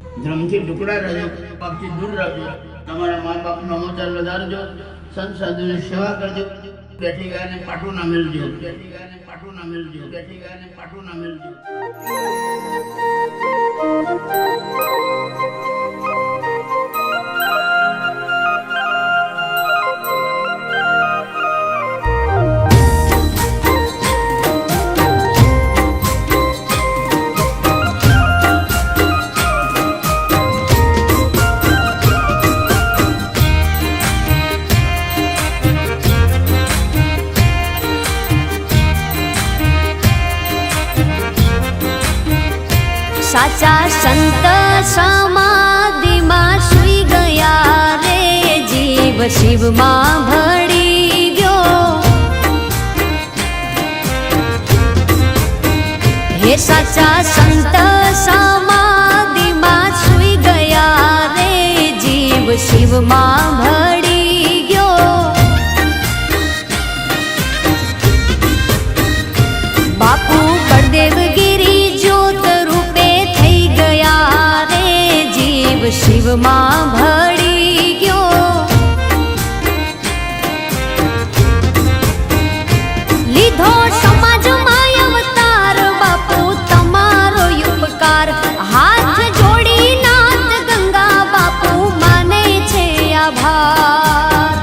ધ્રમથી ટુકડા રહેજો પાપથી દૂર રાખજો. તમારા મા બાપનો સમાચાર વધારજો સંત સાધુની સેવા કરજો. બેઠી ગાયને પાટું ના મેળજો બેઠી ગાયને પાટું ના મેળજો બેઠી ગાયને પાટું ના મેળજો સાચા સંત સમાધિમાં સુઈ ગયા રે. જીવ શિવમાં ભળી ગયો. હે સાચા સંત સમાધિમાં સુઈ ગયા રે. જીવ શિવમાં ભળી જીવ શિવમાં ભળી ગયો. લીધો તમારો હાથ જોડી નાથ ગંગા, બાપુ, માને છે આભાર.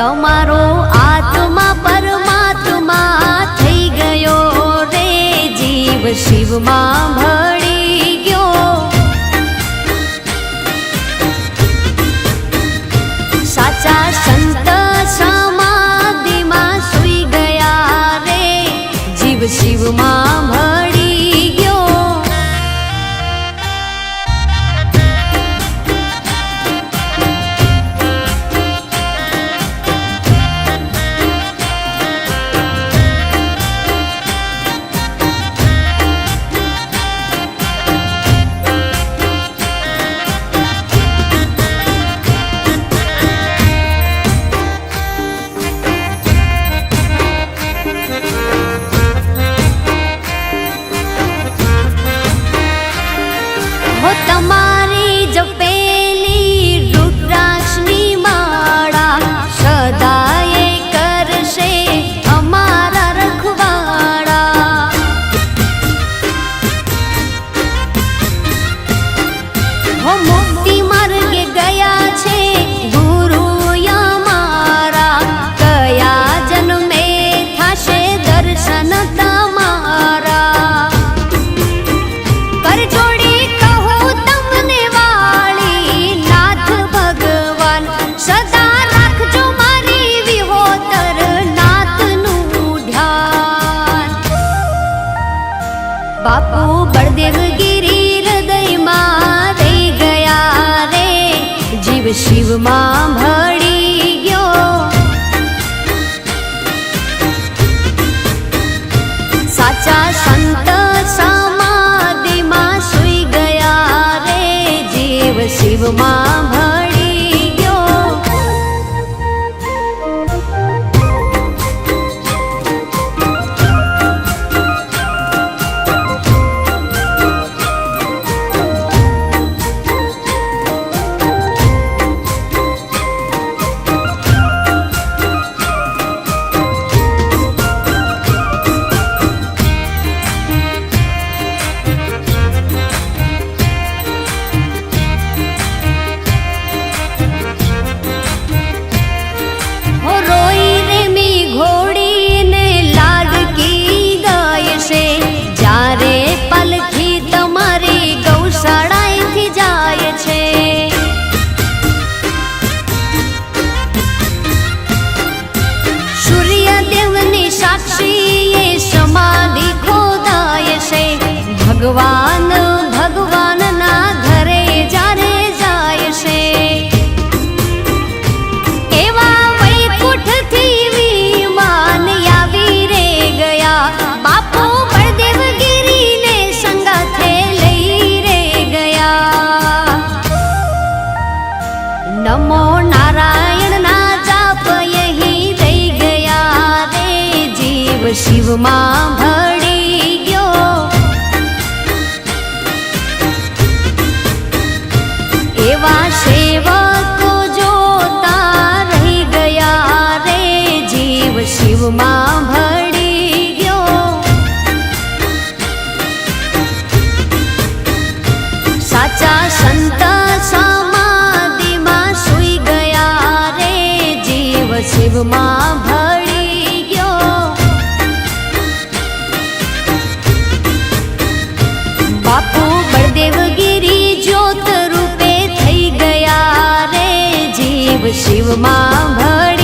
તમારો આત્મા પરમાત્મા થઈ ગયો રે, જીવ શિવમાં જીવ બાપુ બળદેવગીરી હૃદયમાં રહી ગયા રે જીવ શિવમાં ભળી ગયો સાચા સંત સમાધિમાં સુઈ ગયા રે જીવ શિવમાં નમો નારાયણના જાપ યહી રહી ગયા રે જીવ શિવમાં ભળી ગયો એવા સેવકો જોતા રહી ગયા રે જીવ શિવમાં શિવમાં ભળી ગયો. બાપુ બળદેવગીરી જ્યોત રૂપે થઈ ગયા રે જીવ શિવમાં ભળી